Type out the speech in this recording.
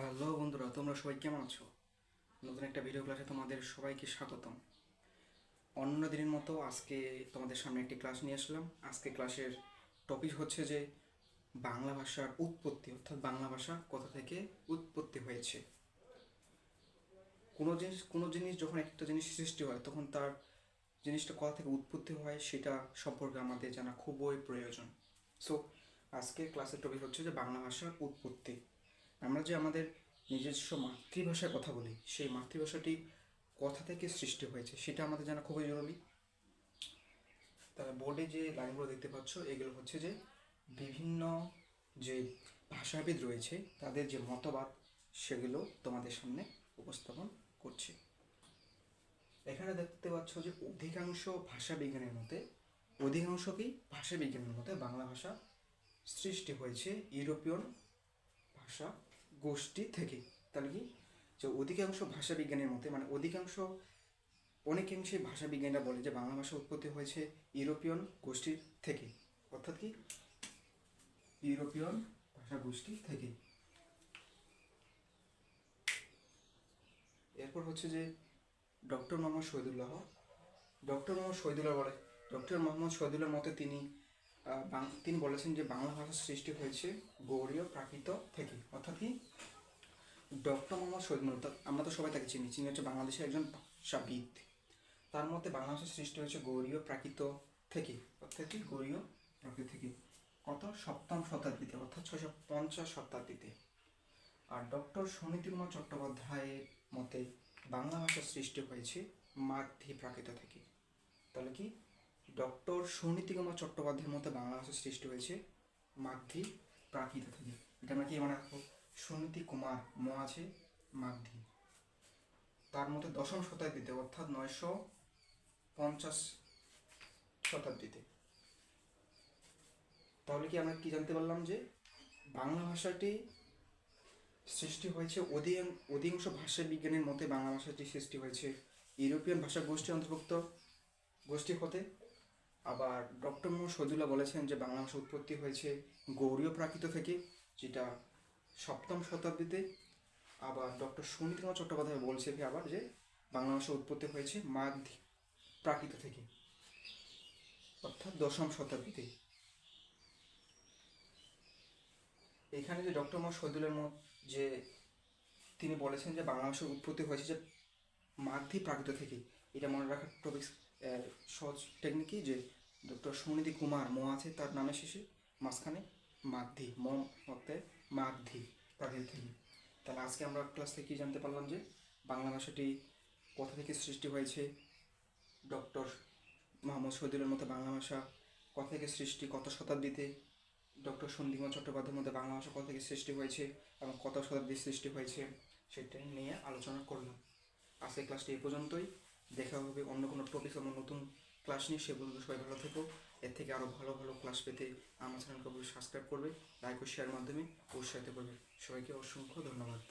Hello বন্ধুরা, তোমরা সবাই কেমন আছো? নতুন একটা ভিডিও ক্লাসে তোমাদের সবাইকে স্বাগতম। অন্য দিনের মতো আজকে তোমাদের সামনে একটি ক্লাস নিয়ে আসলাম। আজকে ক্লাসের টপিক হচ্ছে যে, বাংলা ভাষার উৎপত্তি, অর্থাৎ বাংলা ভাষা কোথা থেকে উৎপত্তি হয়েছে। কোনো জিনিস কোনো জিনিস যখন একটা জিনিস সৃষ্টি হয়, তখন তার জিনিসটা কোথা থেকে উৎপত্তি হয়, সেটা সম্পর্কে আমাদের জানা খুবই প্রয়োজন। সো আজকের ক্লাসের টপিক হচ্ছে যে, বাংলা ভাষার উৎপত্তি। আমরা যে আমাদের নিজস্ব মাতৃভাষায় কথা বলি, সেই মাতৃভাষাটি কথা থেকে সৃষ্টি হয়েছে, সেটা আমাদের জানা খুবই জরুরি। তাহলে বোর্ডে যে লাইনগুলো দেখতে পাচ্ছ, এগুলো হচ্ছে যে বিভিন্ন যে ভাষাবিদ রয়েছে, তাদের যে মতবাদ, সেগুলো তোমাদের সামনে উপস্থাপন করছে। এখানে দেখতে পাচ্ছ যে অধিকাংশ ভাষা বিজ্ঞানের মতে, অধিকাংশ কি? ভাষা বিজ্ঞানের মতে বাংলা ভাষা সৃষ্টি হয়েছে ইউরোপিয়ন ভাষা গোষ্ঠী থেকে, তাহলে কি? যে অধিকাংশ ভাষা বিজ্ঞানের মতে মানে অধিকাংশ, অনেকাংশে ভাষা বিজ্ঞানীরা বলে যে বাংলা ভাষা উৎপত্তি হয়েছে ইউরোপিয়ান গোষ্ঠীর থেকে, অর্থাৎ কি? ইউরোপিয়ান ভাষা গোষ্ঠী থেকে। এরপর হচ্ছে যে ডক্টর মোহাম্মদ শহীদুল্লাহ। ডক্টর মোহাম্মদ শহীদুল্লাহ বলে, ডক্টর মোহাম্মদ শহীদুল্লাহর মতে তিনি তিনি বলেছেন যে বাংলা ভাষার সৃষ্টি হয়েছে গৌরীয় প্রাকৃত থেকে। অর্থাৎ কি? ডক্টর মোহাম্মদ শহীদুল্লাহ অর্থাৎ আমরা তো সবাই তাকে চিনি। তিনি হচ্ছে বাংলাদেশের একজন ভাষাবিদ। তার মতে বাংলা ভাষার সৃষ্টি হয়েছে গৌরীয় প্রাকৃত থেকে। অর্থাৎ কি? গৌরীয় প্রাকৃত থেকে। কত সপ্তম শতাব্দীতে, অর্থাৎ ছয়শো পঞ্চাশ শতাব্দীতে। আর ডক্টর সুনীতি কুমার চট্টোপাধ্যায়ের মতে বাংলা ভাষার সৃষ্টি হয়েছে মাগধী প্রাকৃত থেকে। তাহলে কি? ডক্টর সুনীতি কুমার চট্টোপাধ্যায়ের মতে বাংলা ভাষার সৃষ্টি হয়েছে মাগধী প্রাকৃত থেকে। এটা আমরা কি মনে রাখব? সুনীতি কুমার ম আছে মাগধী। তার মতে দশম শতাব্দীতে, অর্থাৎ নয়শো পঞ্চাশ শতাব্দীতে। তাহলে কি আমরা কি জানতে পারলাম যে বাংলা ভাষাটি সৃষ্টি হয়েছে অধিকাং- অধিকাংশ ভাষা বিজ্ঞানের মতে বাংলা ভাষাটি সৃষ্টি হয়েছে ইউরোপিয়ান ভাষা গোষ্ঠী অন্তর্ভুক্ত গোষ্ঠী হতে। আবার ডক্টর মোহাম্মদ শহীদুল্লাহ বলেছেন যে বাংলা ভাষা উৎপত্তি হয়েছে গৌরীয় প্রাকৃত থেকে, যেটা সপ্তম শতাব্দীতে। আবার ডক্টর সুনীতিকুমার চট্টোপাধ্যায় বলছে কি আবার যে বাংলা ভাষা উৎপত্তি হয়েছে মাগধী প্রাকৃত থেকে, অর্থাৎ দশম শতাব্দীতে। এখানে যে ডক্টর মোহাম্মদ শহীদুলের মত যে তিনি বলেছেন যে বাংলা ভাষার উৎপত্তি হয়েছে যে মাগধী প্রাকৃত থেকে, এটা মনে রাখার টপিক সহজ টেকনিকই যে ডক্টর সুনীতি কুমার ম আছে, তার নামে শেষে, মাঝখানে মাগধী, ম মতে মাগধী প্রাকৃত থেকে তাহলে আজকে আমরা ক্লাস থেকে কি জানতে পারলাম যে বাংলা ভাষাটি কোথা থেকে সৃষ্টি হয়েছে? ডক্টর মোহাম্মদ শহীদুলের মতো বাংলা ভাষা কোথা থেকে সৃষ্টি, কত শতাব্দীতে? ডক্টর সন্দীপন চট্টোপাধ্যায়ের মধ্যে বাংলা ভাষা কোথা থেকে সৃষ্টি হয়েছে এবং কত শতাব্দীর সৃষ্টি হয়েছে, সেটা নিয়ে আলোচনা করলাম। আজকের ক্লাসটি এই পর্যন্তই। দেখা হবে অন্য কোনো টপিক অন্য নতুন ক্লাস নিয়ে সেগুলো সবাই ভালো থেকো। এর থেকে আরও ভালো ভালো ক্লাস পেতে আমার চ্যানেলকে অবশ্যই সাবস্ক্রাইব করবে লাইক ও শেয়ার মাধ্যমে উৎসাহিত করবে। সবাইকে অসংখ্য ধন্যবাদ।